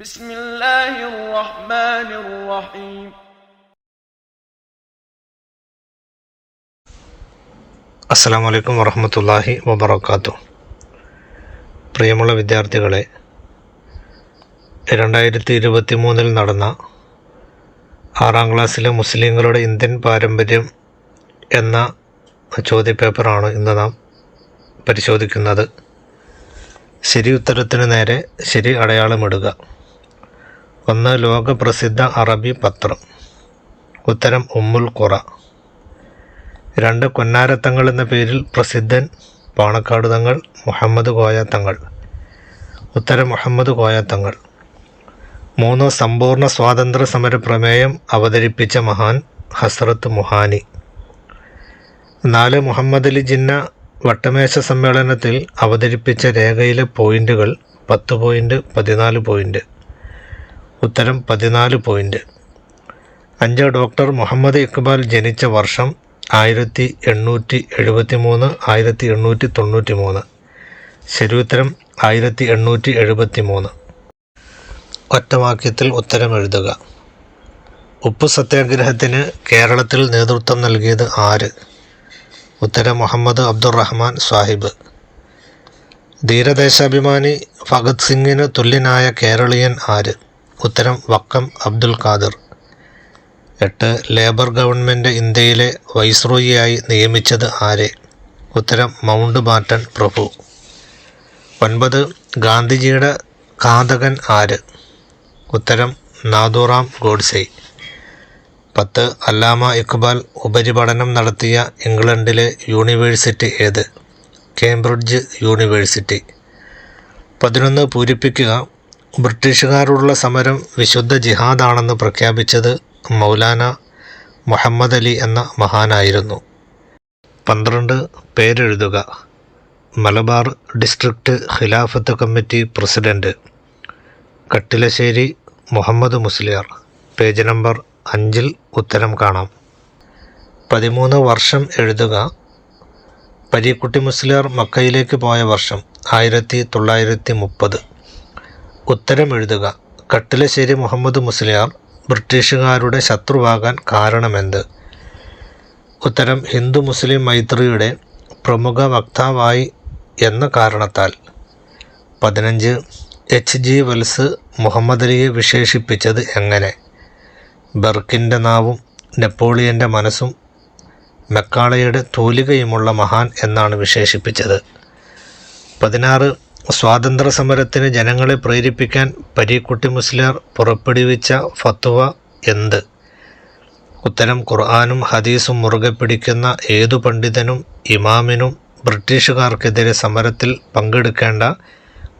بسم الله الرحمن الرحيم അസ്സാം വലൈക്കും വറഹമത്തല്ലാഹി വബർക്കാത്തു പ്രിയമുള്ള വിദ്യാർത്ഥികളെ രണ്ടായിരത്തി ഇരുപത്തി മൂന്നിൽ നടന്ന ആറാം ക്ലാസ്സിലെ മുസ്ലിങ്ങളുടെ ഇന്ത്യൻ പാരമ്പര്യം എന്ന ചോദ്യപേപ്പറാണ് ഇന്ന് നാം പരിശോധിക്കുന്നത് ശരി ഉത്തരത്തിന് നേരെ ശരി അടയാളമിടുക ഒന്ന് ലോകപ്രസിദ്ധ അറബി പത്രം. ഉത്തരം ഉമ്മുൽ ഖുറ. രണ്ട് കൊന്നാരത്തങ്ങൾ എന്ന പേരിൽ പ്രസിദ്ധൻ പാണക്കാട് തങ്ങൾ മുഹമ്മദ് കോയ തങ്ങൾ. ഉത്തരം മുഹമ്മദ് കോയ തങ്ങൾ. മൂന്ന് സമ്പൂർണ സ്വാതന്ത്ര്യ സമര പ്രമേയം അവതരിപ്പിച്ച മഹാൻ ഹസ്രത്ത് മുഹാനി. നാല് മുഹമ്മദ് അലി ജിന്ന വട്ടമേശ സമ്മേളനത്തിൽ അവതരിപ്പിച്ച രേഖയിലെ പോയിന്റുകൾ പത്ത് പോയിന്റ് പതിനാല് പോയിന്റ്. ഉത്തരം പതിനാല് പോയിന്റ്. അഞ്ച് ഡോക്ടർ മുഹമ്മദ് ഇക്ബാൽ ജനിച്ച വർഷം ആയിരത്തി എണ്ണൂറ്റി എഴുപത്തി മൂന്ന് ആയിരത്തി എണ്ണൂറ്റി തൊണ്ണൂറ്റി മൂന്ന് ശരിയുത്തരം ആയിരത്തി എണ്ണൂറ്റി എഴുപത്തി മൂന്ന് ഒറ്റവാക്യത്തിൽ ഉത്തരം എഴുതുക. ഉപ്പ് സത്യാഗ്രഹത്തിന് കേരളത്തിൽ നേതൃത്വം നൽകിയത് ആര്? ഉത്തരം മുഹമ്മദ് അബ്ദുറഹ്മാൻ സാഹിബ്. ധീരദേശാഭിമാനി ഭഗത് സിംഗിന് തുല്യനായ കേരളീയൻ ആര്? ഉത്തരം വക്കം അബ്ദുൽ ഖാദർ. എട്ട് ലേബർ ഗവൺമെന്റ് ഇന്ത്യയിലെ വൈസ്രോയിയായി നിയമിച്ചത് ആരെ? ഉത്തരം മൗണ്ട് ബാറ്റൺ പ്രഭു. ഒൻപത് ഗാന്ധിജിയുടെ ഘാതകൻ ആര്? ഉത്തരം നാദുറാം ഗോഡ്സെ. പത്ത് അല്ലാമ ഇക്ബാൽ ഉപരിപഠനം നടത്തിയ ഇംഗ്ലണ്ടിലെ യൂണിവേഴ്സിറ്റി ഏത്? Cambridge university. പതിനൊന്ന് പൂരിപ്പിക്കുക. ബ്രിട്ടീഷുകാരോടുള്ള സമരം വിശുദ്ധ ജിഹാദാണെന്ന് പ്രഖ്യാപിച്ചത് മൗലാന മുഹമ്മദ് അലി എന്ന മഹാനായിരുന്നു. പന്ത്രണ്ട് പേരെഴുതുക. Malabar district Khilafat committee president Kattilassery Muhammad Musliyar. Page number അഞ്ചിൽ ഉത്തരം കാണാം. പതിമൂന്ന് വർഷം എഴുതുക. പരീക്കുട്ടി മുസ്ലിയാർ മക്കയിലേക്ക് പോയ വർഷം ആയിരത്തി തൊള്ളായിരത്തി മുപ്പത്. ഉത്തരം എഴുതുക കട്ടിലശ്ശേരി മുഹമ്മദ് മുസ്ലിയാർ ബ്രിട്ടീഷുകാരുടെ ശത്രുവാകാൻ കാരണമെന്ത്? ഉത്തരം ഹിന്ദു മുസ്ലിം മൈത്രിയുടെ പ്രമുഖ വക്താവായി എന്ന കാരണത്താൽ. പതിനഞ്ച് എച്ച്. ജി. വെൽസ് മുഹമ്മദ് അലിയെ വിശേഷിപ്പിച്ചത് എങ്ങനെ? ബർക്കിന്റെ നാവും നെപ്പോളിയന്റെ മനസ്സും മെക്കാളയുടെ തൂലികയുമുള്ള മഹാൻ എന്നാണ് വിശേഷിപ്പിച്ചത്. പതിനാറ് സ്വാതന്ത്ര്യ സമരത്തിന് ജനങ്ങളെ പ്രേരിപ്പിക്കാൻ പരീക്കുട്ടി മുസ്ലിയാർ പുറപ്പെടുവിച്ച ഫത്വ എന്ത്? ഉത്തരം ഖുർആാനും ഹദീസും മുറുകെ പിടിക്കുന്ന ഏതു പണ്ഡിതനും ഇമാമിനും ബ്രിട്ടീഷുകാർക്കെതിരെ സമരത്തിൽ പങ്കെടുക്കേണ്ട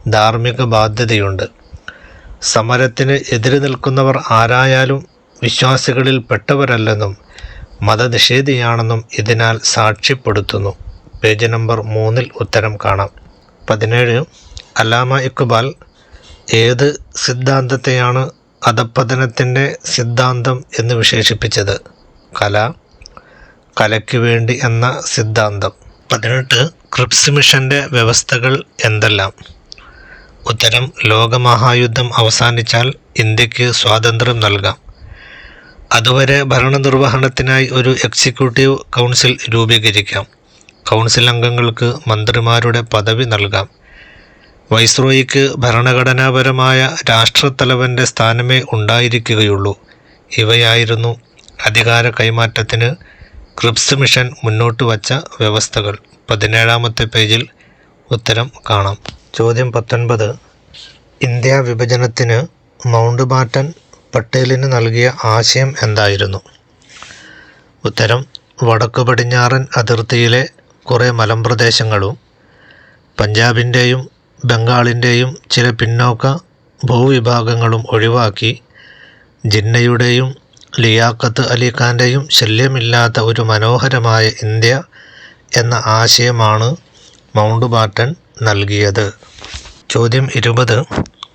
ധാർമ്മിക ബാധ്യതയുണ്ട്. സമരത്തിന് എതിര് നിൽക്കുന്നവർ ആരായാലും വിശ്വാസികളിൽ പെട്ടവരല്ലെന്നും മതനിഷേധിയാണെന്നും ഇതിനാൽ സാക്ഷ്യപ്പെടുത്തുന്നു. പേജ് നമ്പർ മൂന്നിൽ ഉത്തരം കാണാം. പതിനേഴ്. അലാമ ഇക്ബാൽ ഏത് സിദ്ധാന്തത്തെയാണ് അധപ്പതനത്തിന്റെ സിദ്ധാന്തം എന്ന് വിശേഷിപ്പിച്ചത്? കല കലയ്ക്ക് വേണ്ടി എന്ന സിദ്ധാന്തം. പതിനെട്ട്. ക്രിപ്സ് മിഷന്റെ വ്യവസ്ഥകൾ എന്തെല്ലാം? ഉത്തരം ലോകമഹായുദ്ധം അവസാനിച്ചാൽ ഇന്ത്യയ്ക്ക് സ്വാതന്ത്ര്യം നൽകാം. അതുവരെ ഭരണനിർവഹണത്തിനായി ഒരു എക്സിക്യൂട്ടീവ് കൗൺസിൽ രൂപീകരിക്കാം. കൗൺസിൽ അംഗങ്ങൾക്ക് മന്ത്രിമാരുടെ പദവി നൽകാം. വൈസ്രോയിക്ക് ഭരണഘടനാപരമായ രാഷ്ട്രത്തലവന്റെ സ്ഥാനമേ ഉണ്ടായിരിക്കുകയുള്ളൂ. ഇവയായിരുന്നു അധികാര കൈമാറ്റത്തിന് ക്രിപ്സ് മിഷൻ മുന്നോട്ട് വച്ച വ്യവസ്ഥകൾ. പതിനേഴാമത്തെ പേജിൽ ഉത്തരം കാണാം. ചോദ്യം പത്തൊൻപത്. ഇന്ത്യ വിഭജനത്തിന് മൗണ്ട് ബാറ്റൻ പട്ടേലിന് നൽകിയ ആശയം എന്തായിരുന്നു? ഉത്തരം വടക്കു പടിഞ്ഞാറൻ അതിർത്തിയിലെ കുറേ മലമ്പ്രദേശങ്ങളും പഞ്ചാബിന്റെയും ബംഗാളിന്റെയും ചില പിന്നോക്ക ഭൂവിഭാഗങ്ങളും ഒഴിവാക്കി ജിന്നയുടെയും ലിയാഖത്ത് അലി ഖാന്റെയും ശല്യമില്ലാത്ത ഒരു മനോഹരമായ ഇന്ത്യ എന്ന ആശയമാണ് മൗണ്ട് ബാറ്റൻ നൽകിയത്. ചോദ്യം ഇരുപത്.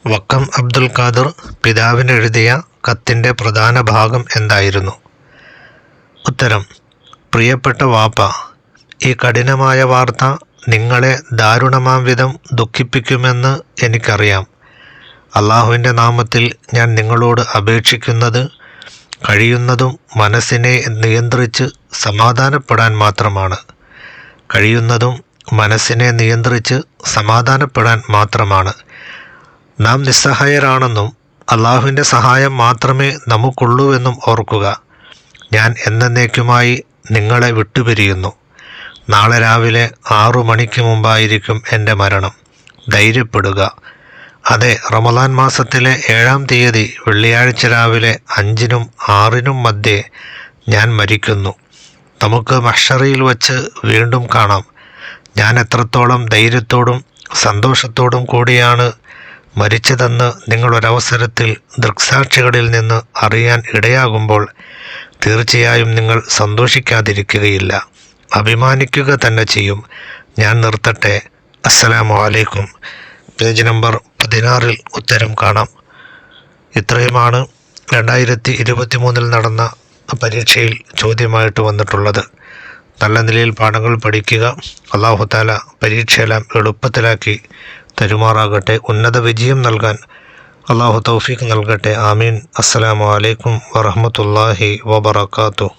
വക്കം അബ്ദുൽ ഖാദർ പിതാവിന് എഴുതിയ കത്തിന്റെ പ്രധാന ഭാഗം എന്തായിരുന്നു? ഉത്തരം പ്രിയപ്പെട്ട വാപ്പ ഈ കഠിനമായ വാർത്ത നിങ്ങളെ ദാരുണമാം വിധം ദുഃഖിപ്പിക്കുമെന്ന് എനിക്കറിയാം. അള്ളാഹുവിന്റെ നാമത്തിൽ ഞാൻ നിങ്ങളോട് അപേക്ഷിക്കുന്നത് കഴിയുന്നതും മനസ്സിനെ നിയന്ത്രിച്ച് സമാധാനപ്പെടാൻ മാത്രമാണ്. കഴിയുന്നതും മനസ്സിനെ നിയന്ത്രിച്ച് സമാധാനപ്പെടാൻ മാത്രമാണ്. നാം നിസ്സഹായരാണെന്നും അള്ളാഹുവിന്റെ സഹായം മാത്രമേ നമുക്കുള്ളൂവെന്നും ഓർക്കുക. ഞാൻ എന്നേക്കുമായി നിങ്ങളെ വിട്ടുപിരിയുന്നു. നാളെ രാവിലെ ആറു മണിക്ക് മുമ്പായിരിക്കും എന്റെ മരണം. ധൈര്യപ്പെടുക. അതെ റമദാൻ മാസത്തിലെ ഏഴാം തീയതി വെള്ളിയാഴ്ച രാവിലെ അഞ്ചിനും ആറിനും മധ്യേ ഞാൻ മരിക്കുന്നു. നമുക്ക് മഷറിയിൽ വച്ച് വീണ്ടും കാണാം. ഞാൻ എത്രത്തോളം ധൈര്യത്തോടും സന്തോഷത്തോടും കൂടിയാണ് മരിച്ചതെന്ന് നിങ്ങളൊരവസരത്തിൽ ദൃക്സാക്ഷികളിൽ നിന്ന് അറിയാൻ ഇടയാകുമ്പോൾ തീർച്ചയായും നിങ്ങൾ സന്തോഷിക്കാതിരിക്കുകയില്ല. അഭിമാനിക്കുക തന്നെ ചെയ്യും. ഞാൻ നിർത്തട്ടെ. അസ്സലാമു അലൈക്കും. പേജ് നമ്പർ പതിനാറിൽ ഉത്തരം കാണാം. ഇത്രയുമാണ് രണ്ടായിരത്തി ഇരുപത്തി മൂന്നിൽ നടന്ന പരീക്ഷയിൽ ചോദ്യമായിട്ട് വന്നിട്ടുള്ളത്. നല്ല നിലയിൽ പാഠങ്ങൾ പഠിക്കുക. അള്ളാഹുത്താല പരീക്ഷയെല്ലാം എളുപ്പത്തിലാക്കി തരുമാറാകട്ടെ. ഉന്നത വിജയം നൽകാൻ അള്ളാഹു തൗഫീഖ് നൽകട്ടെ. ആമീൻ. അസ്സലാമു അലൈക്കും വറഹമത്തല്ലാഹി വബർക്കാത്തു